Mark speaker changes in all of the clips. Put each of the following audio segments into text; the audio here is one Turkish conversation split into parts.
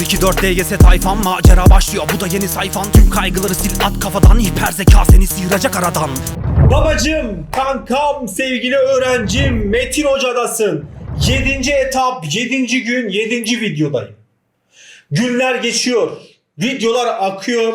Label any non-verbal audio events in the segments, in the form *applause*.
Speaker 1: 024 DGS tayfan macera başlıyor bu da yeni sayfan Tüm kaygıları sil at kafadan hiper zeka seni sıyıracak aradan
Speaker 2: Babacım, kankam, sevgili öğrencim Metin Hoca'dasın. 7. etap, 7. gün, 7. videodayım. Günler geçiyor. Videolar akıyor.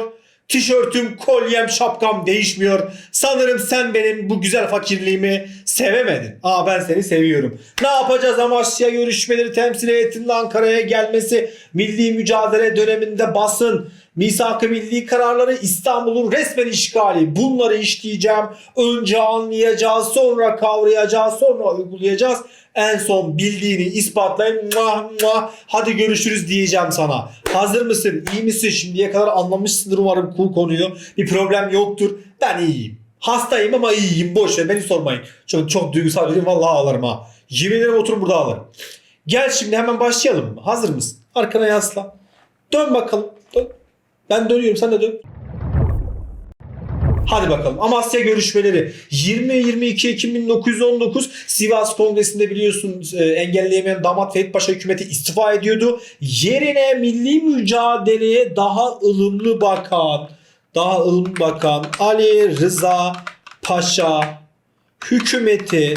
Speaker 2: Tişörtüm, kolyem, şapkam değişmiyor. Sanırım sen benim bu güzel fakirliğimi sevemedin. Aa ben seni seviyorum. Ne yapacağız Amasya görüşmeleri temsil heyetinin Ankara'ya gelmesi, milli mücadele döneminde basın, misak-ı milli kararları İstanbul'un resmen işgali. Bunları işleyeceğim. Önce anlayacağız, sonra kavrayacağız, sonra uygulayacağız. En son bildiğini ispatlayın. Muah, muah. Hadi görüşürüz diyeceğim sana. Hazır mısın? İyi misin? Şimdiye kadar anlamışsındır umarım bu konuyu. Bir problem yoktur. Ben iyiyim. Hastayım ama iyiyim. Boş ver beni sormayın. Çok, çok duygusal biriyim. Vallahi ağlarım ha. Yemin ederim oturup burada ağlarım. Gel şimdi hemen başlayalım? Hazır mısın? Arkana yaslan. Dön bakalım. Dön. Ben dönüyorum sen de dön. Hadi bakalım. Amasya görüşmeleri 20-22 Ekim 1919 Sivas Kongresi'nde biliyorsun e, engelleyemeyen damat Ferit Paşa hükümeti istifa ediyordu. Yerine milli mücadeleye daha ılımlı bakan, daha ılımlı bakan Ali Rıza Paşa hükümeti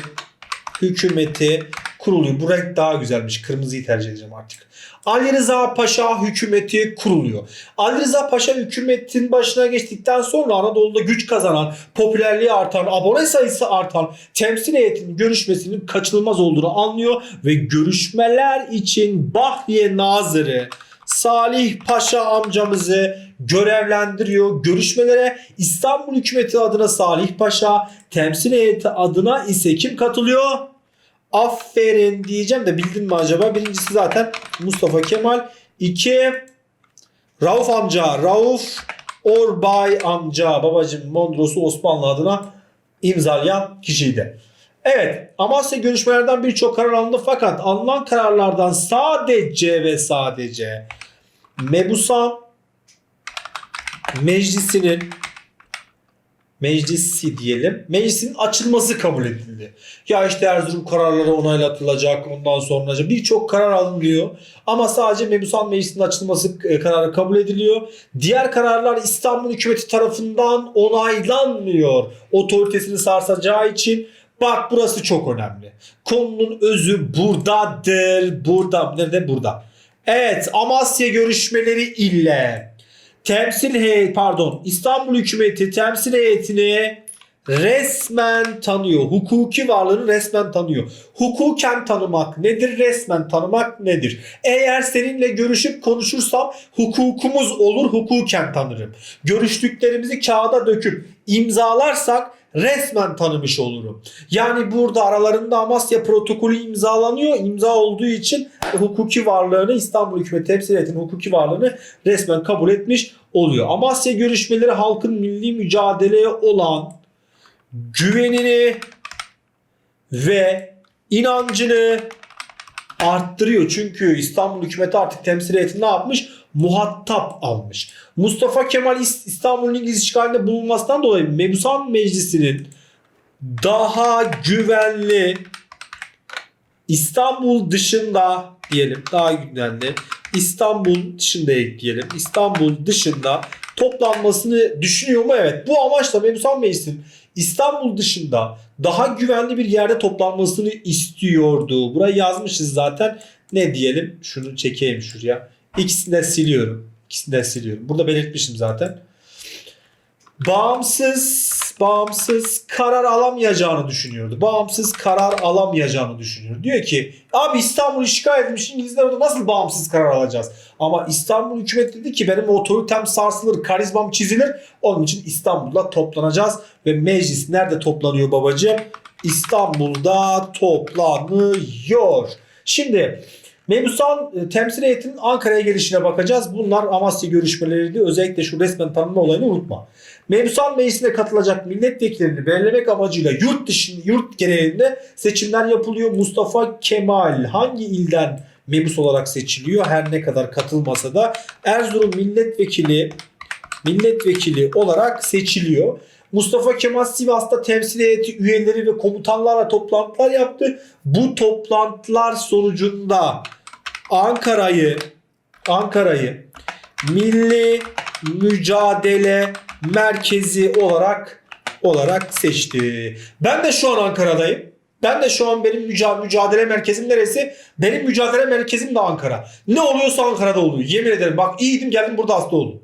Speaker 2: hükümeti kuruluyor. Bu renk daha güzelmiş. Kırmızıyı tercih edeceğim artık. Ali Rıza Paşa hükümeti kuruluyor. Ali Rıza Paşa hükümetin başına geçtikten sonra Anadolu'da güç kazanan, popülerliği artan, abone sayısı artan temsil heyetinin görüşmesinin kaçınılmaz olduğunu anlıyor ve görüşmeler için Bahriye Nazırı Salih Paşa amcamızı görevlendiriyor. Görüşmelere İstanbul hükümeti adına Salih Paşa, temsil heyeti adına ise kim katılıyor? Aferin diyeceğim de bildin mi acaba? Birincisi zaten Mustafa Kemal. İki Rauf amca. Rauf Orbay amca. Babacım Mondros'u Osmanlı adına imzalayan kişiydi. Evet Amasya görüşmelerden birçok karar alındı fakat alınan kararlardan sadece ve sadece Mebusan meclisinin meclisi diyelim. Meclisin açılması kabul edildi. Ya işte Erzurum kararları onaylatılacak ondan sonra birçok karar alınıyor. Ama sadece Mebusan Meclisi'nin açılması e, kararı kabul ediliyor. Diğer kararlar İstanbul hükümeti tarafından onaylanmıyor. Otoritesini sarsacağı için Bak burası çok önemli. Konunun özü buradadır. Burada. Nerede? Burada. Evet Amasya görüşmeleri ile temsil heyet pardon İstanbul hükümeti temsil heyetini resmen tanıyor. Hukuki varlığını resmen tanıyor. Hukuken tanımak nedir? Resmen tanımak nedir? Eğer seninle görüşüp konuşursam hukukumuz olur hukuken tanırım. Görüştüklerimizi kağıda döküp imzalarsak resmen tanımış olurum. Yani burada aralarında Amasya protokolü imzalanıyor. İmza olduğu için hukuki varlığını İstanbul Hükümeti Temsil Heyeti'nin hukuki varlığını resmen kabul etmiş oluyor. Amasya görüşmeleri halkın milli mücadeleye olan güvenini ve inancını arttırıyor. Çünkü İstanbul hükümeti artık temsil heyetini ne yapmış? Muhatap almış. Mustafa Kemal İs- İstanbul'un İngiliz işgalinde bulunmasından dolayı Mebusan Meclisi'nin daha güvenli İstanbul dışında diyelim daha güvenli İstanbul dışında ekleyelim. İstanbul dışında toplanmasını düşünüyor mu? Evet. Bu amaçla Mebusan Meclisi'nin İstanbul dışında daha güvenli bir yerde toplanmasını istiyordu. Burayı yazmışız zaten. Ne diyelim? Şunu çekeyim şuraya. İkisini de siliyorum. İkisini de siliyorum. Burada belirtmişim zaten. Bağımsız bağımsız karar alamayacağını düşünüyordu. Bağımsız karar alamayacağını düşünüyor. Diyor ki abi İstanbul işgal edilmiş İngilizler orada nasıl bağımsız karar alacağız? Ama İstanbul hükümet dedi ki benim otoritem sarsılır, karizmam çizilir. Onun için İstanbul'da toplanacağız ve meclis nerede toplanıyor babacığım? İstanbul'da toplanıyor. Şimdi Mebusan e, temsil heyetinin Ankara'ya gelişine bakacağız. Bunlar Amasya görüşmeleriydi. Özellikle şu resmen tanınma olayını unutma. Mebusan Meclisi'ne katılacak milletvekillerini belirlemek amacıyla yurt dışında, yurt genelinde seçimler yapılıyor. Mustafa Kemal hangi ilden mebus olarak seçiliyor? Her ne kadar katılmasa da Erzurum milletvekili milletvekili olarak seçiliyor. Mustafa Kemal Sivas'ta temsil heyeti üyeleri ve komutanlarla toplantılar yaptı. Bu toplantılar sonucunda Ankara'yı Ankara'yı milli mücadele merkezi olarak olarak seçti. Ben de şu an Ankara'dayım. Ben de şu an benim müca- mücadele merkezim neresi? Benim mücadele merkezim de Ankara. Ne oluyorsa Ankara'da oluyor. Yemin ederim bak iyiydim geldim burada hasta oldum.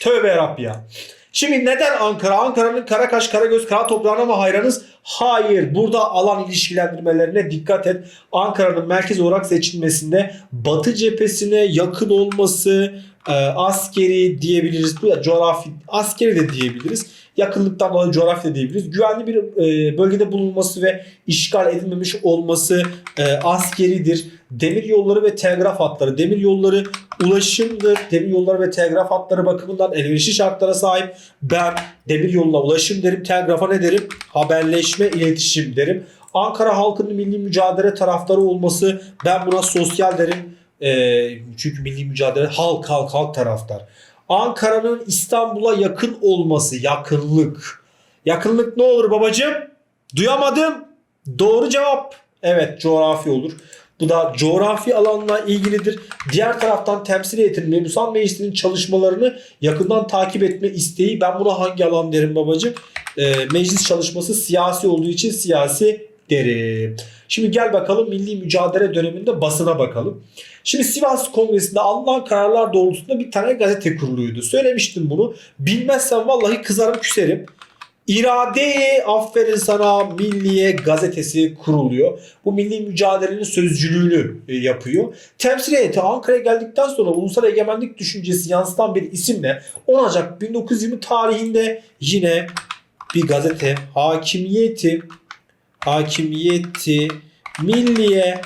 Speaker 2: Tövbe yarabbi ya. Şimdi neden Ankara? Ankara'nın kara kaş, kara toprağına mı hayranız? Hayır. Burada alan ilişkilendirmelerine dikkat et. Ankara'nın merkez olarak seçilmesinde Batı cephesine yakın olması, e, askeri diyebiliriz. Bu da coğrafi, askeri de diyebiliriz. Yakınlıktan dolayı coğrafi de diyebiliriz. Güvenli bir e, bölgede bulunması ve işgal edilmemiş olması e, askeridir. Demir yolları ve telgraf hatları. Demir yolları ulaşımdır. Demir yolları ve telgraf hatları bakımından elverişli şartlara sahip. Ben demir yoluna ulaşım derim. Telgrafa ne derim? Haberleşme, iletişim derim. Ankara halkının milli mücadele taraftarı olması ben buna sosyal derim. Ee, çünkü milli mücadele halk halk halk taraftar. Ankara'nın İstanbul'a yakın olması yakınlık. Yakınlık ne olur babacığım? Duyamadım. Doğru cevap. Evet coğrafi olur. Bu da coğrafi alanla ilgilidir. Diğer taraftan temsil heyetinin Mebusan Meclisi'nin çalışmalarını yakından takip etme isteği. Ben buna hangi alan derim babacığım? Ee, meclis çalışması siyasi olduğu için siyasi derim. Şimdi gel bakalım milli mücadele döneminde basına bakalım. Şimdi Sivas Kongresi'nde alınan kararlar doğrultusunda bir tane gazete kuruluydu. Söylemiştim bunu. Bilmezsen vallahi kızarım küserim. İrade aferin sana Milliye gazetesi kuruluyor. Bu milli mücadelenin sözcülüğünü e, yapıyor. Temsil heyeti Ankara'ya geldikten sonra ulusal egemenlik düşüncesi yansıtan bir isimle 10 Ocak 1920 tarihinde yine bir gazete Hakimiyeti Hakimiyeti Milliye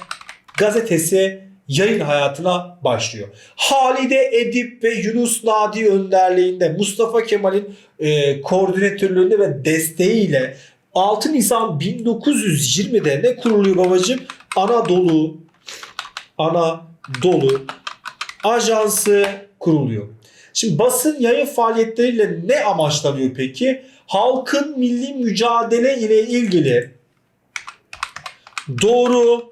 Speaker 2: gazetesi yayın hayatına başlıyor. Halide Edip ve Yunus Nadi önderliğinde Mustafa Kemal'in e, koordinatörlüğünde ve desteğiyle 6 Nisan 1920'de ne kuruluyor babacığım? Anadolu Anadolu Ajansı kuruluyor. Şimdi basın yayın faaliyetleriyle ne amaçlanıyor peki? Halkın milli mücadele ile ilgili doğru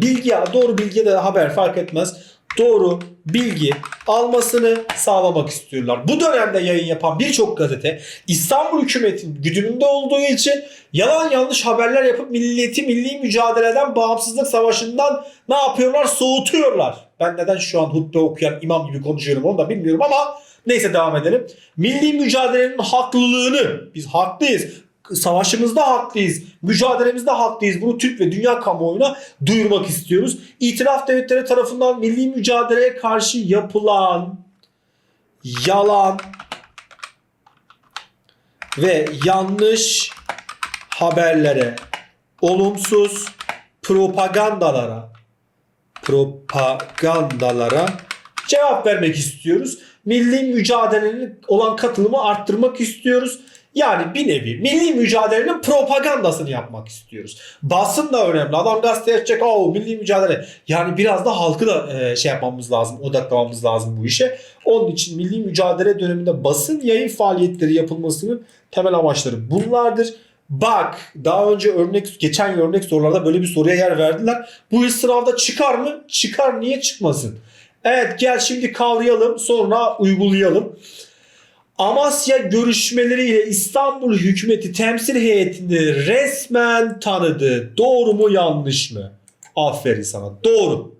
Speaker 2: bilgi doğru bilgi de haber fark etmez. Doğru bilgi almasını sağlamak istiyorlar. Bu dönemde yayın yapan birçok gazete İstanbul hükümetinin güdümünde olduğu için yalan yanlış haberler yapıp milleti milli mücadeleden bağımsızlık savaşından ne yapıyorlar? Soğutuyorlar. Ben neden şu an hutbe okuyan imam gibi konuşuyorum onu da bilmiyorum ama neyse devam edelim. Milli mücadelenin haklılığını biz haklıyız savaşımızda haklıyız, mücadelemizde haklıyız. Bunu Türk ve dünya kamuoyuna duyurmak istiyoruz. İtiraf devletleri tarafından milli mücadeleye karşı yapılan yalan ve yanlış haberlere, olumsuz propagandalara, propagandalara cevap vermek istiyoruz. Milli mücadelenin olan katılımı arttırmak istiyoruz. Yani bir nevi milli mücadelenin propagandasını yapmak istiyoruz. Basın da önemli. Adam gazete açacak. o milli mücadele. Yani biraz da halkı da e, şey yapmamız lazım. Odaklamamız lazım bu işe. Onun için milli mücadele döneminde basın yayın faaliyetleri yapılmasının temel amaçları bunlardır. Bak daha önce örnek geçen örnek sorularda böyle bir soruya yer verdiler. Bu yıl sınavda çıkar mı? Çıkar niye çıkmasın? Evet gel şimdi kavrayalım sonra uygulayalım. Amasya görüşmeleriyle İstanbul hükümeti temsil heyetini resmen tanıdı. Doğru mu yanlış mı? Aferin sana. Doğru.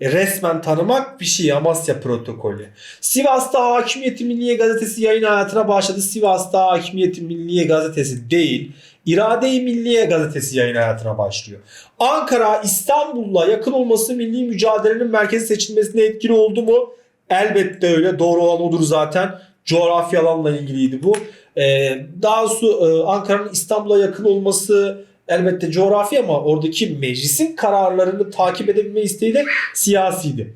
Speaker 2: E, resmen tanımak bir şey Amasya protokolü. Sivas'ta Hakimiyeti Milliye Gazetesi yayın hayatına başladı. Sivas'ta Hakimiyeti Milliye Gazetesi değil. İrade-i Milliye Gazetesi yayın hayatına başlıyor. Ankara İstanbul'la yakın olması milli mücadelenin merkezi seçilmesine etkili oldu mu? Elbette öyle. Doğru olan odur zaten. Coğrafi alanla ilgiliydi bu. Ee, daha doğrusu e, Ankara'nın İstanbul'a yakın olması elbette coğrafi ama oradaki meclisin kararlarını takip edebilme isteği de siyasiydi.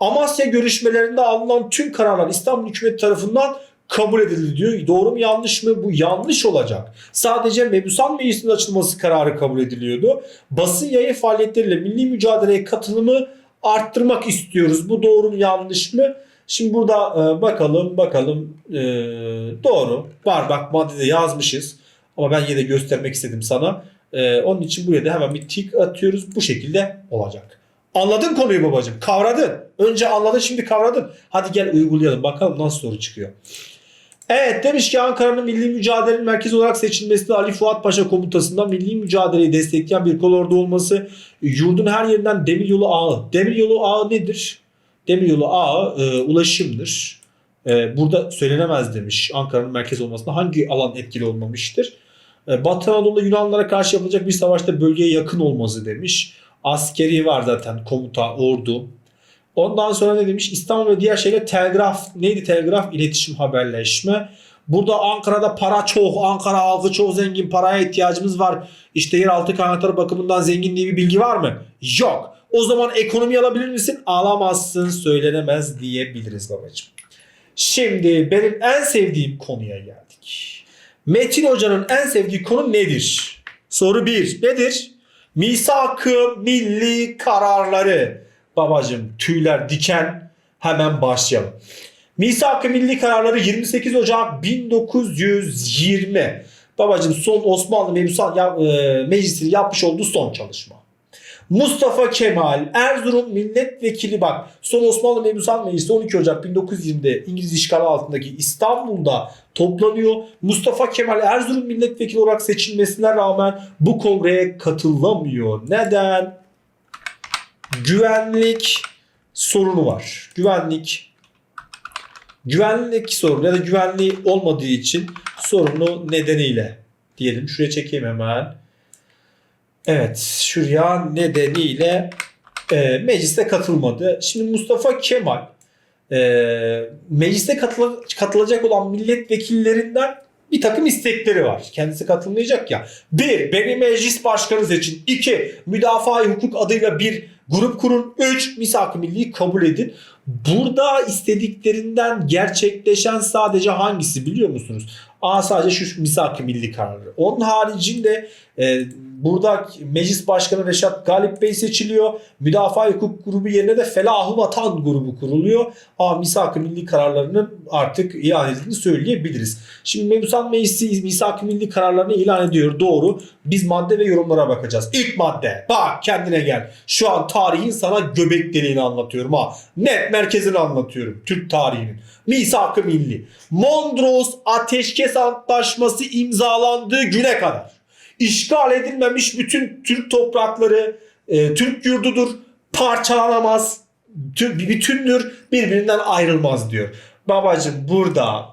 Speaker 2: Amasya görüşmelerinde alınan tüm kararlar İstanbul hükümeti tarafından kabul edildi diyor. Doğru mu yanlış mı? Bu yanlış olacak. Sadece Mebusan Meclisi'nin açılması kararı kabul ediliyordu. Basın yayın faaliyetleriyle milli mücadeleye katılımı arttırmak istiyoruz. Bu doğru mu yanlış mı? Şimdi burada e, bakalım bakalım e, doğru. Var bak maddede yazmışız. Ama ben yine de göstermek istedim sana. E, onun için buraya da hemen bir tik atıyoruz. Bu şekilde olacak. Anladın konuyu babacığım. Kavradın. Önce anladın şimdi kavradın. Hadi gel uygulayalım. Bakalım nasıl soru çıkıyor. Evet demiş ki Ankara'nın milli mücadelenin merkezi olarak seçilmesi Ali Fuat Paşa komutasından milli mücadeleyi destekleyen bir kolordu olması yurdun her yerinden demiryolu ağı. Demiryolu ağı nedir? Demiryolu ağı e, ulaşımdır. E, burada söylenemez demiş Ankara'nın merkez olmasında hangi alan etkili olmamıştır? E, Batı Anadolu'da Yunanlara karşı yapılacak bir savaşta bölgeye yakın olması demiş. Askeri var zaten komuta, ordu. Ondan sonra ne demiş? İstanbul ve diğer şeyler telgraf. Neydi telgraf? İletişim, haberleşme. Burada Ankara'da para çok. Ankara halkı çok zengin. Paraya ihtiyacımız var. İşte yeraltı kaynakları bakımından zengin diye bir bilgi var mı? Yok. O zaman ekonomi alabilir misin? Alamazsın. Söylenemez diyebiliriz babacığım. Şimdi benim en sevdiğim konuya geldik. Metin Hoca'nın en sevdiği konu nedir? Soru 1. Nedir? Misak-ı milli kararları. Babacım tüyler diken hemen başlayalım. Misak-ı milli kararları 28 Ocak 1920. Babacım son Osmanlı Mebusan ya, e, Meclisi'nin yapmış olduğu son çalışma. Mustafa Kemal Erzurum milletvekili bak son Osmanlı Mebusan Meclisi 12 Ocak 1920'de İngiliz işgali altındaki İstanbul'da toplanıyor. Mustafa Kemal Erzurum milletvekili olarak seçilmesine rağmen bu kongreye katılamıyor. Neden? Güvenlik sorunu var. Güvenlik güvenlik sorunu ya da güvenliği olmadığı için sorunu nedeniyle diyelim. Şuraya çekeyim hemen. Evet şuraya nedeniyle e, mecliste katılmadı. Şimdi Mustafa Kemal e, mecliste katıla- katılacak olan milletvekillerinden bir takım istekleri var. Kendisi katılmayacak ya. Bir, beni meclis başkanı seçin. İki, müdafaa hukuk adıyla bir grup kurun. Üç, misak-ı milliyi kabul edin. Burada istediklerinden gerçekleşen sadece hangisi biliyor musunuz? A sadece şu misak-ı milli kararı. Onun haricinde e, burada meclis başkanı Reşat Galip Bey seçiliyor. Müdafaa hukuk grubu yerine de Felah-ı Vatan grubu kuruluyor. A misak-ı milli kararlarının artık ilan edildiğini söyleyebiliriz. Şimdi Mebusan Meclisi misak-ı milli kararlarını ilan ediyor. Doğru. Biz madde ve yorumlara bakacağız. İlk madde. Bak kendine gel. Şu an tarihin sana göbek deliğini anlatıyorum ha. Net merkezini anlatıyorum. Türk tarihinin. Misak-ı milli. Mondros Ateşkes Antlaşması imzalandığı güne kadar işgal edilmemiş bütün Türk toprakları e, Türk yurdudur. Parçalanamaz. Bütündür. Birbirinden ayrılmaz diyor. Babacım burada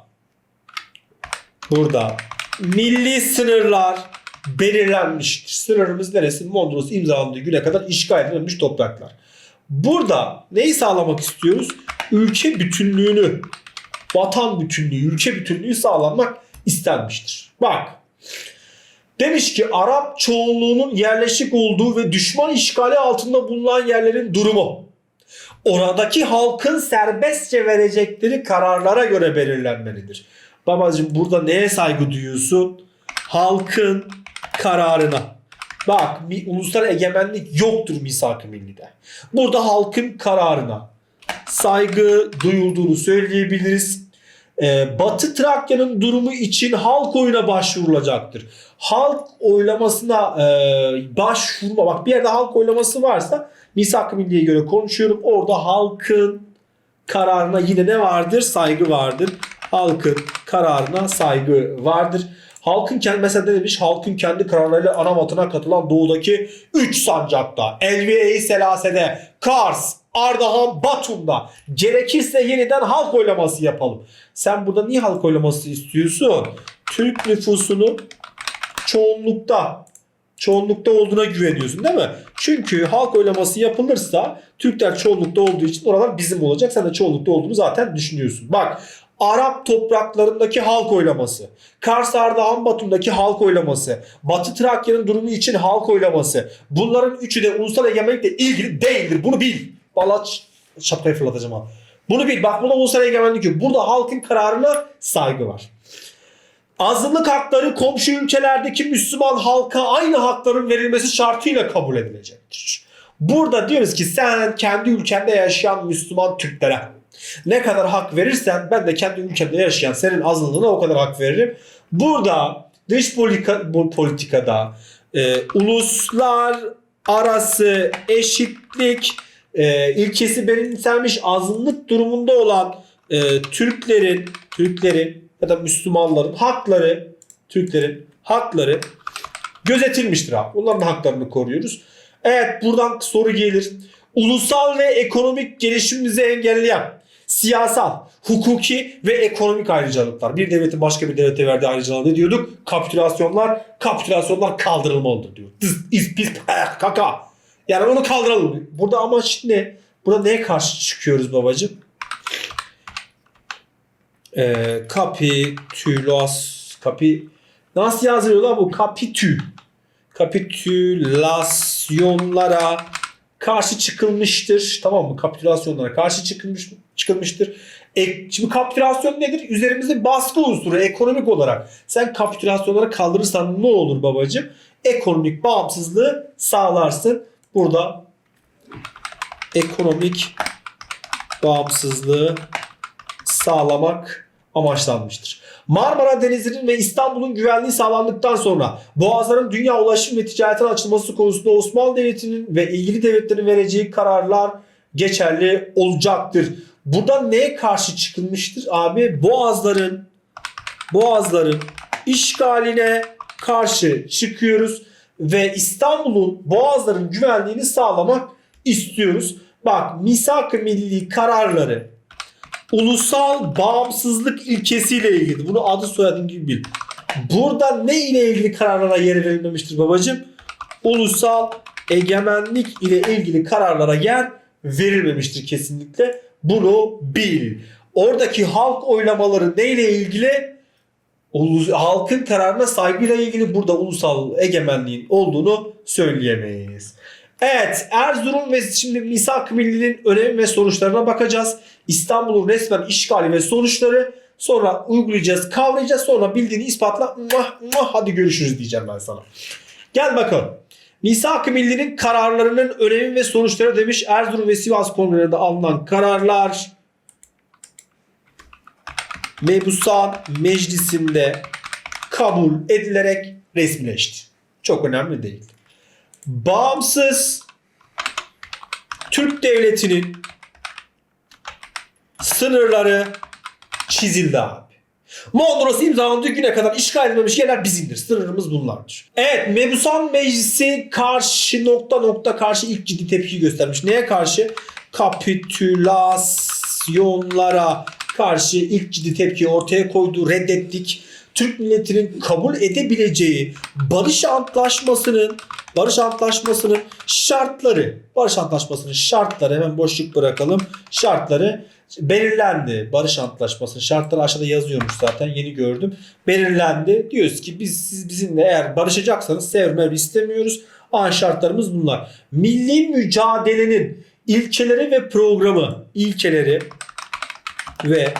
Speaker 2: burada milli sınırlar belirlenmiştir. Sınırımız neresi? Mondros imzalandığı güne kadar işgal edilmemiş topraklar. Burada neyi sağlamak istiyoruz? Ülke bütünlüğünü, vatan bütünlüğü, ülke bütünlüğü sağlanmak istenmiştir. Bak Demiş ki Arap çoğunluğunun yerleşik olduğu ve düşman işgali altında bulunan yerlerin durumu. Oradaki halkın serbestçe verecekleri kararlara göre belirlenmelidir. Babacım burada neye saygı duyuyorsun? Halkın kararına. Bak bir ulusal egemenlik yoktur misak-ı millide. Burada halkın kararına saygı duyulduğunu söyleyebiliriz. Ee, Batı Trakya'nın durumu için halk oyuna başvurulacaktır. Halk oylamasına e, başvurma. Bak bir yerde halk oylaması varsa misak-ı milliye göre konuşuyorum. Orada halkın kararına yine ne vardır? Saygı vardır. Halkın kararına saygı vardır. Halkın kendi mesela ne demiş? Halkın kendi kararlarıyla ana vatana katılan doğudaki 3 sancakta, Elviye-i Selase'de, Kars, Ardahan, Batum'da gerekirse yeniden halk oylaması yapalım. Sen burada niye halk oylaması istiyorsun? Türk nüfusunun çoğunlukta çoğunlukta olduğuna güveniyorsun değil mi? Çünkü halk oylaması yapılırsa Türkler çoğunlukta olduğu için oralar bizim olacak. Sen de çoğunlukta olduğunu zaten düşünüyorsun. Bak Arap topraklarındaki halk oylaması, Kars Ardahan Batum'daki halk oylaması, Batı Trakya'nın durumu için halk oylaması. Bunların üçü de ulusal egemenlikle ilgili değildir. Bunu bil. Vallahi ş- şapkayı fırlatacağım ha. Bunu bil. Bak burada ulusal egemenlik yok. Burada halkın kararına saygı var. Azınlık hakları komşu ülkelerdeki Müslüman halka aynı hakların verilmesi şartıyla kabul edilecektir. Burada diyoruz ki sen kendi ülkende yaşayan Müslüman Türklere ne kadar hak verirsen ben de kendi ülkemde yaşayan senin azınlığına o kadar hak veririm. Burada dış politika, politikada e, uluslar arası eşitlik e, ilkesi benimsenmiş azınlık durumunda olan e, Türklerin Türklerin ya da Müslümanların hakları Türklerin hakları gözetilmiştir abi. Bunların haklarını koruyoruz. Evet buradan soru gelir. Ulusal ve ekonomik gelişimimizi engelleyen siyasal, hukuki ve ekonomik ayrıcalıklar. Bir devletin başka bir devlete verdiği ayrıcalığı ne diyorduk? Kapitülasyonlar, kapitülasyonlar kaldırılmalıdır diyor. Tıs, is, pis, peh, kaka. Yani onu kaldıralım. Burada amaç ne? Burada neye karşı çıkıyoruz babacığım? Ee, kapitülas, kapi, nasıl yazılıyor bu? Kapitü. Kapitülasyonlara karşı çıkılmıştır. Tamam mı? Kapitülasyonlara karşı çıkılmış, çıkılmıştır. E, şimdi kapitülasyon nedir? Üzerimizde baskı unsuru ekonomik olarak. Sen kapitülasyonları kaldırırsan ne olur babacığım? Ekonomik bağımsızlığı sağlarsın. Burada ekonomik bağımsızlığı sağlamak amaçlanmıştır. Marmara Denizi'nin ve İstanbul'un güvenliği sağlandıktan sonra boğazların dünya ulaşım ve ticaretin açılması konusunda Osmanlı Devleti'nin ve ilgili devletlerin vereceği kararlar geçerli olacaktır. Burada neye karşı çıkılmıştır abi? Boğazların Boğazların işgaline karşı çıkıyoruz ve İstanbul'un boğazların güvenliğini sağlamak istiyoruz. Bak misak-ı milli kararları ulusal bağımsızlık ilkesiyle ilgili. Bunu adı soyadın gibi bil. Burada ne ile ilgili kararlara yer verilmemiştir babacığım? Ulusal egemenlik ile ilgili kararlara yer verilmemiştir kesinlikle. Bunu bil. Oradaki halk oylamaları neyle ilgili? Ulus- halkın kararına saygıyla ilgili burada ulusal egemenliğin olduğunu söyleyemeyiz. Evet Erzurum ve şimdi Misak Milli'nin önemi ve sonuçlarına bakacağız. İstanbul'un resmen işgali ve sonuçları sonra uygulayacağız, kavrayacağız. Sonra bildiğini ispatla muah, muah, hadi görüşürüz diyeceğim ben sana. Gel bakalım. Misak-ı Milli'nin kararlarının önemi ve sonuçları demiş Erzurum ve Sivas kongrelerinde alınan kararlar Mebusan Meclisi'nde kabul edilerek resmileşti. Çok önemli değil. Bağımsız Türk Devleti'nin sınırları çizildi abi. Mondros imzalandığı güne kadar işgal edilmemiş yerler bizimdir. Sınırımız bunlardır. Evet Mebusan Meclisi karşı nokta nokta karşı ilk ciddi tepki göstermiş. Neye karşı? Kapitülasyonlara karşı ilk ciddi tepki ortaya koydu. Reddettik. Türk milletinin kabul edebileceği barış antlaşmasının barış antlaşmasının şartları barış antlaşmasının şartları hemen boşluk bırakalım. Şartları belirlendi. Barış antlaşmasının şartları aşağıda yazıyormuş zaten yeni gördüm. Belirlendi. Diyoruz ki biz siz bizimle eğer barışacaksanız sevmeyi istemiyoruz. An şartlarımız bunlar. Milli mücadelenin ilkeleri ve programı ilkeleri ve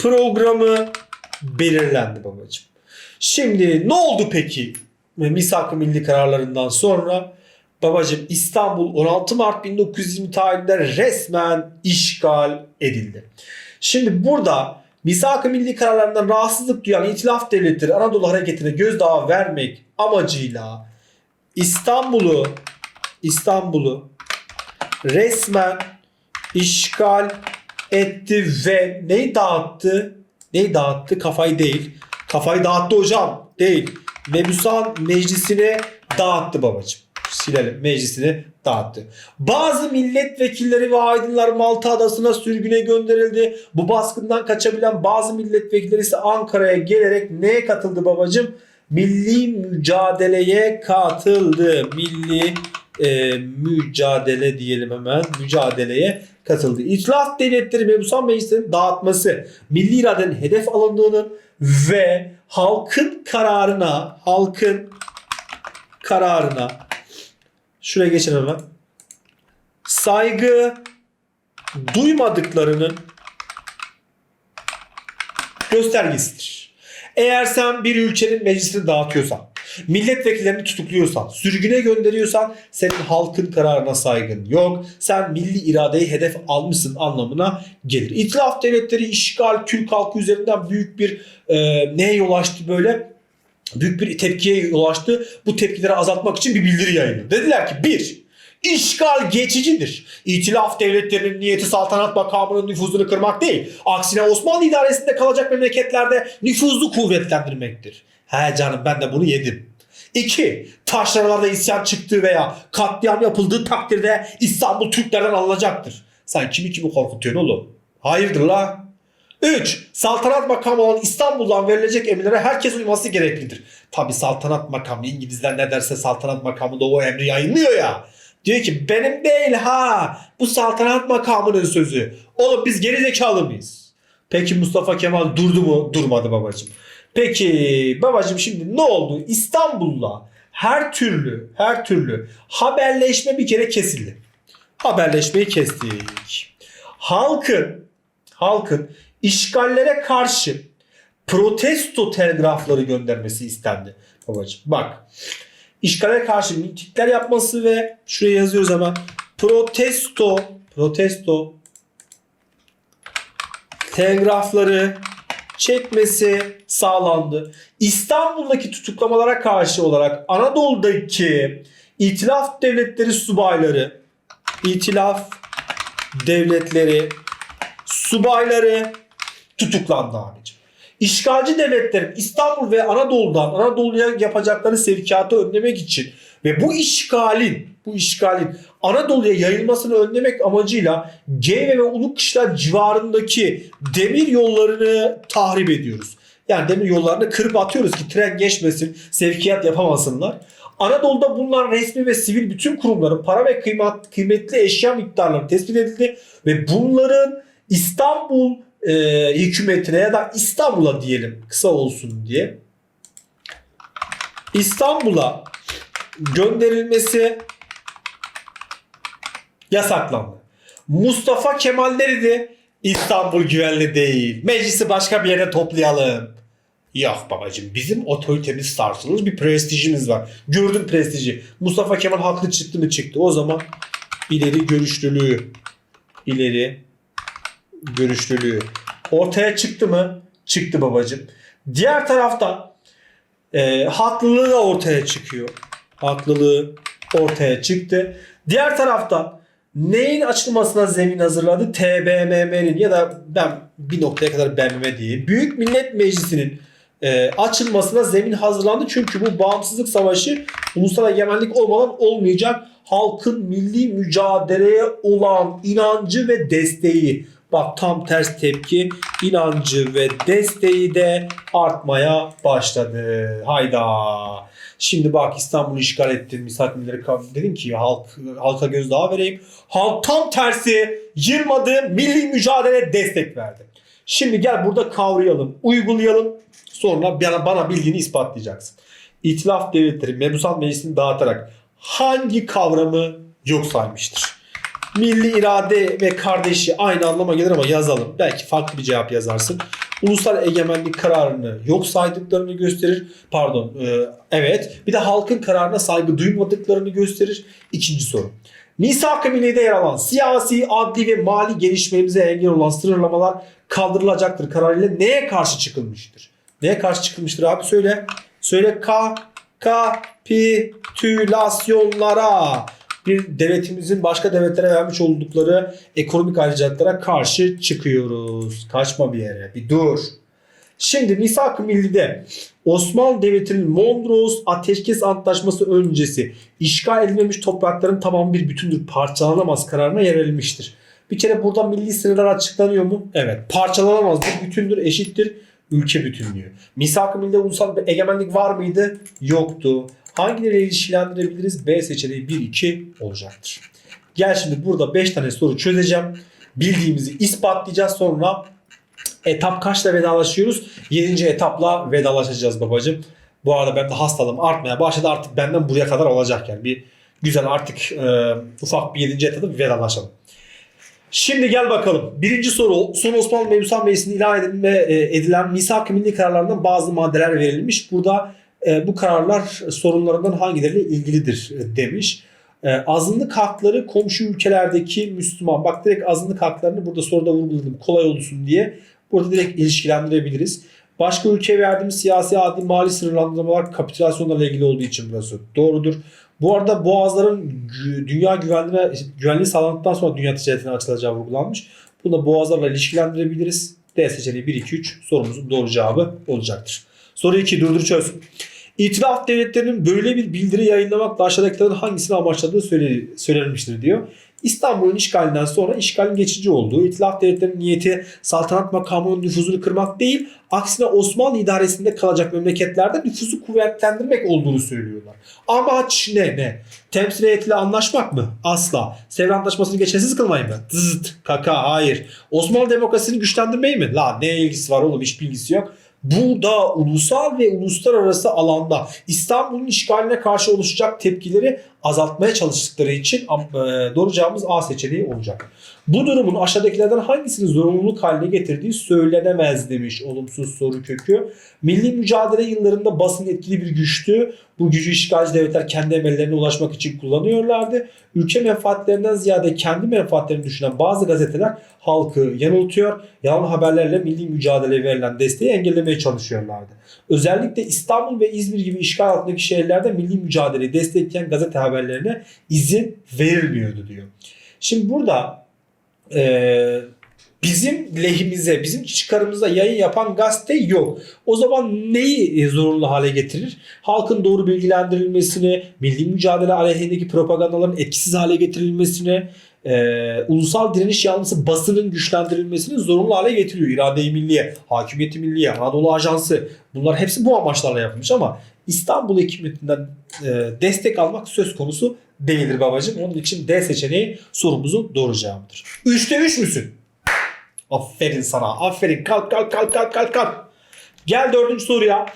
Speaker 2: programı belirlendi babacığım. Şimdi ne oldu peki misak-ı milli kararlarından sonra? Babacığım İstanbul 16 Mart 1920 tarihinde resmen işgal edildi. Şimdi burada misak-ı milli kararlarından rahatsızlık duyan itilaf devletleri Anadolu hareketine gözdağı vermek amacıyla İstanbul'u İstanbul'u resmen işgal etti ve neyi dağıttı? Neyi dağıttı? Kafayı değil. Kafayı dağıttı hocam. Değil. Mebusan meclisine dağıttı babacığım. Silelim. Meclisini dağıttı. Bazı milletvekilleri ve aydınlar Malta Adası'na sürgüne gönderildi. Bu baskından kaçabilen bazı milletvekilleri ise Ankara'ya gelerek neye katıldı babacığım? Milli mücadeleye katıldı. Milli e, mücadele diyelim hemen. Mücadeleye katıldı. İtilaf devletleri Mebusan Meclisi'nin dağıtması, milli iradenin hedef alındığının ve halkın kararına, halkın kararına şuraya geçelim hemen. Saygı duymadıklarının göstergesidir. Eğer sen bir ülkenin meclisini dağıtıyorsan, milletvekillerini tutukluyorsan, sürgüne gönderiyorsan senin halkın kararına saygın yok. Sen milli iradeyi hedef almışsın anlamına gelir. İtilaf devletleri işgal Türk halkı üzerinden büyük bir e, neye yol açtı böyle? Büyük bir tepkiye yol açtı. Bu tepkileri azaltmak için bir bildiri yayınladı. Dediler ki bir, İşgal geçicidir. İtilaf devletlerinin niyeti saltanat makamının nüfuzunu kırmak değil. Aksine Osmanlı idaresinde kalacak memleketlerde nüfuzu kuvvetlendirmektir. He canım ben de bunu yedim. 2. Taşralarda isyan çıktığı veya katliam yapıldığı takdirde İstanbul Türklerden alınacaktır. Sen kimi kimi korkutuyorsun oğlum? Hayırdır la? 3. Saltanat makamı olan İstanbul'dan verilecek emirlere herkes uyması gereklidir. Tabi saltanat makamı İngilizler ne derse saltanat makamı da o emri yayınlıyor ya. Diyor ki benim değil ha bu saltanat makamının sözü. Oğlum biz geri zekalı mıyız? Peki Mustafa Kemal durdu mu? Durmadı babacığım. Peki babacığım şimdi ne oldu? İstanbul'la her türlü her türlü haberleşme bir kere kesildi. Haberleşmeyi kestik. Halkın halkın işgallere karşı protesto telgrafları göndermesi istendi babacığım. Bak işgale karşı mitingler yapması ve şuraya yazıyoruz hemen protesto protesto telgrafları çekmesi sağlandı. İstanbul'daki tutuklamalara karşı olarak Anadolu'daki İtilaf devletleri subayları İtilaf devletleri subayları tutuklandı abicim. İşgalci devletlerin İstanbul ve Anadolu'dan Anadolu'ya yapacakları sevkiyatı önlemek için ve bu işgalin bu işgalin Anadolu'ya yayılmasını önlemek amacıyla Geyve ve Ulukışla civarındaki demir yollarını tahrip ediyoruz. Yani demir yollarını kırıp atıyoruz ki tren geçmesin, sevkiyat yapamasınlar. Anadolu'da bulunan resmi ve sivil bütün kurumların para ve kıymet, kıymetli eşya miktarları tespit edildi ve bunların İstanbul e, hükümetine ya da İstanbul'a diyelim kısa olsun diye İstanbul'a gönderilmesi yasaklandı. Mustafa Kemal'leri de İstanbul güvenli değil. Meclisi başka bir yere toplayalım. Yok babacığım bizim otoritemiz sarsılır bir prestijimiz var. Gördüm prestiji. Mustafa Kemal haklı çıktı mı çıktı. O zaman ileri görüşlülüğü ileri görüşlülüğü ortaya çıktı mı? Çıktı babacığım. Diğer taraftan e, haklılığı da ortaya çıkıyor. Haklılığı ortaya çıktı. Diğer taraftan neyin açılmasına zemin hazırladı? TBMM'nin ya da ben bir noktaya kadar BMM diyeyim. Büyük Millet Meclisi'nin e, açılmasına zemin hazırlandı. Çünkü bu bağımsızlık savaşı ulusal egemenlik olmadan olmayacak. Halkın milli mücadeleye olan inancı ve desteği. Bak tam ters tepki inancı ve desteği de artmaya başladı. Hayda. Şimdi bak İstanbul'u işgal ettin. Misafirleri dedim ki halk halka gözdağı vereyim. Halk tam tersi yılmadı. Milli mücadele destek verdi. Şimdi gel burada kavrayalım, uygulayalım. Sonra bana, bana bildiğini ispatlayacaksın. İtilaf devletleri Mebusat Meclisi'ni dağıtarak hangi kavramı yok saymıştır? Milli irade ve kardeşi aynı anlama gelir ama yazalım. Belki farklı bir cevap yazarsın. Ulusal egemenlik kararını yok saydıklarını gösterir. Pardon, e, evet. Bir de halkın kararına saygı duymadıklarını gösterir. İkinci soru. Misak-ı Milli'de yer alan siyasi, adli ve mali gelişmemize engel olan sınırlamalar kaldırılacaktır kararıyla neye karşı çıkılmıştır? Neye karşı çıkılmıştır abi söyle. Söyle ka kapitülasyonlara bir devletimizin başka devletlere vermiş oldukları ekonomik ayrıcalıklara karşı çıkıyoruz. Kaçma bir yere. Bir dur. Şimdi Misak-ı Milli'de Osmanlı Devleti'nin Mondros Ateşkes Antlaşması öncesi işgal edilmemiş toprakların tamamı bir bütündür parçalanamaz kararına yer verilmiştir. Bir kere burada milli sınırlar açıklanıyor mu? Evet. Parçalanamaz bir bütündür, eşittir ülke bütünlüğü. Misak-ı Milli'de ulusal bir egemenlik var mıydı? Yoktu. Hangileri ilişkilendirebiliriz? B seçeneği 1-2 olacaktır. Gel şimdi burada 5 tane soru çözeceğim. Bildiğimizi ispatlayacağız sonra etap kaçla vedalaşıyoruz? 7. etapla vedalaşacağız babacığım. Bu arada ben de hastalığım artmaya başladı. Artık benden buraya kadar olacak yani. Bir güzel artık e, ufak bir 7. etapta vedalaşalım. Şimdi gel bakalım. Birinci soru. Son Osmanlı Mebusan Meclisi'nin ilan edilme, e, edilen misak-ı milli kararlarından bazı maddeler verilmiş. Burada bu kararlar sorunlarından hangileriyle ilgilidir e, demiş. E, azınlık hakları komşu ülkelerdeki Müslüman. Bak direkt azınlık haklarını burada soruda vurguladım kolay olsun diye. Burada direkt ilişkilendirebiliriz. Başka ülkeye verdiğimiz siyasi, adli, mali sınırlandırmalar kapitülasyonlarla ilgili olduğu için burası doğrudur. Bu arada boğazların dünya güvenliğine, güvenliği sağlandıktan sonra dünya ticaretine açılacağı vurgulanmış. Bunu da boğazlarla ilişkilendirebiliriz. D seçeneği 1, 2, 3 sorumuzun doğru cevabı olacaktır. Soru 2 durdur çöz. İtilaf devletlerinin böyle bir bildiri yayınlamakla aşağıdakilerin hangisini amaçladığı söyle- söylenmiştir diyor. İstanbul'un işgalinden sonra işgalin geçici olduğu, İtilaf devletlerinin niyeti saltanat makamının nüfuzunu kırmak değil, aksine Osmanlı idaresinde kalacak memleketlerde nüfusu kuvvetlendirmek olduğunu söylüyorlar. Amaç ne ne? Temsil heyetiyle anlaşmak mı? Asla. Sevr Antlaşması'nı geçersiz kılmayı mı? Zıt, kaka, hayır. Osmanlı demokrasisini güçlendirmeyi mi? La ne ilgisi var oğlum hiç bilgisi yok. Bu da ulusal ve uluslararası alanda İstanbul'un işgaline karşı oluşacak tepkileri azaltmaya çalıştıkları için e, doğru A seçeneği olacak. Bu durumun aşağıdakilerden hangisini zorunluluk haline getirdiği söylenemez demiş olumsuz soru kökü. Milli mücadele yıllarında basın etkili bir güçtü. Bu gücü işgalci devletler kendi emellerine ulaşmak için kullanıyorlardı. Ülke menfaatlerinden ziyade kendi menfaatlerini düşünen bazı gazeteler halkı yanıltıyor. Yalan haberlerle milli mücadeleye verilen desteği engellemeye çalışıyorlardı. Özellikle İstanbul ve İzmir gibi işgal altındaki şehirlerde milli mücadeleyi destekleyen gazete haberlerine izin verilmiyordu diyor. Şimdi burada eee, bizim lehimize, bizim çıkarımıza yayın yapan gazete yok. O zaman neyi e, zorunlu hale getirir? Halkın doğru bilgilendirilmesini, milli mücadele aleyhindeki propagandaların etkisiz hale getirilmesini, e, ulusal direniş yanlısı basının güçlendirilmesini zorunlu hale getiriyor. İrade-i Milliye, Hakimiyeti Milliye, Anadolu Ajansı bunlar hepsi bu amaçlarla yapılmış ama İstanbul hükümetinden e, destek almak söz konusu değildir babacığım. Onun için D seçeneği sorumuzun doğru cevabıdır. 3'te 3 müsün? Aferin sana. Aferin. Kalk kalk kalk kalk kalk kalk. Gel dördüncü soruya.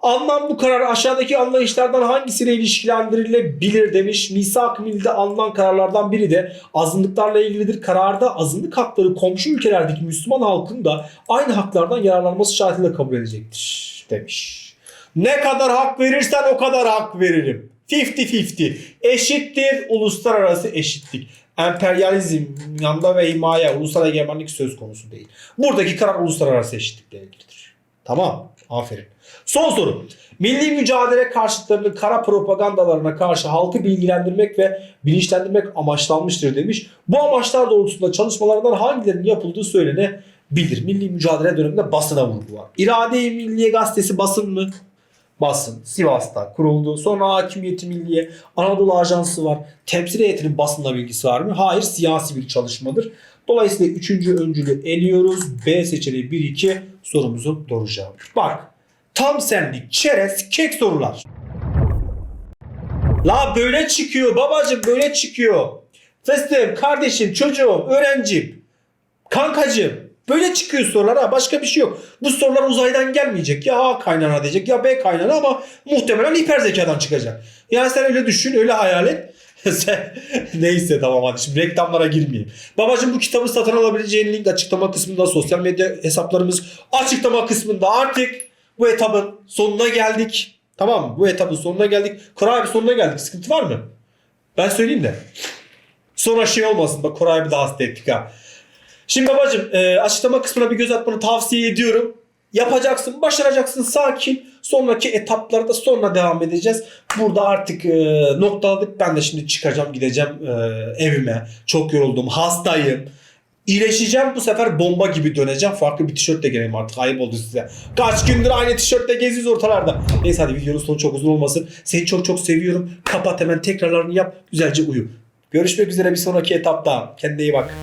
Speaker 2: Anlam bu karar aşağıdaki anlayışlardan hangisiyle ilişkilendirilebilir demiş. Misak-ı Milli'de alınan kararlardan biri de azınlıklarla ilgilidir. Kararda azınlık hakları komşu ülkelerdeki Müslüman halkın da aynı haklardan yararlanması şartıyla kabul edecektir demiş. Ne kadar hak verirsen o kadar hak veririm. 50-50. Eşittir uluslararası eşitlik. Emperyalizm, yanda ve himaye, ulusal egemenlik söz konusu değil. Buradaki karar uluslararası eşitlikle ilgilidir. Tamam. Aferin. Son soru. Milli mücadele karşıtlarının kara propagandalarına karşı halkı bilgilendirmek ve bilinçlendirmek amaçlanmıştır demiş. Bu amaçlar doğrultusunda çalışmalardan hangilerinin yapıldığı söylenebilir. Milli mücadele döneminde basına vurgu var. İrade-i Milliye Gazetesi basın mı? Basın. Sivas'ta kuruldu. Sonra Hakimiyeti Milliye, Anadolu Ajansı var. Temsil heyetinin basınla bilgisi var mı? Hayır. Siyasi bir çalışmadır. Dolayısıyla üçüncü öncülü eliyoruz. B seçeneği 1-2 sorumuzun doğru cevabı. Bak tam senlik çerez kek sorular. La böyle çıkıyor babacım böyle çıkıyor. Fıstığım, kardeşim, çocuğum, öğrencim, kankacım. Böyle çıkıyor sorular ha başka bir şey yok. Bu sorular uzaydan gelmeyecek. Ya A kaynana diyecek ya B kaynana ama muhtemelen hiper zekadan çıkacak. Yani sen öyle düşün öyle hayal et. *laughs* Sen- Neyse tamam hadi şimdi reklamlara girmeyeyim. Babacım bu kitabı satın alabileceğin link açıklama kısmında sosyal medya hesaplarımız açıklama kısmında artık bu etapın sonuna geldik. Tamam? Bu etapın sonuna geldik. Koray bir sonuna geldik. Sıkıntı var mı? Ben söyleyeyim de. Sonra şey olmasın. Bak Koray'ı bir daha hasta ettik ha. Şimdi babacım e, açıklama kısmına bir göz atmanı tavsiye ediyorum. Yapacaksın, başaracaksın sakin. Sonraki etaplarda sonra devam edeceğiz. Burada artık e, noktaladık. Ben de şimdi çıkacağım, gideceğim e, evime. Çok yoruldum, hastayım. İyileşeceğim bu sefer bomba gibi döneceğim. Farklı bir tişörtle geleyim artık. Ayıp oldu size. Kaç gündür aynı tişörtle geziyoruz ortalarda. Neyse hadi videonun sonu çok uzun olmasın. Seni çok çok seviyorum. Kapat hemen tekrarlarını yap. Güzelce uyu. Görüşmek üzere bir sonraki etapta. Kendine iyi bak.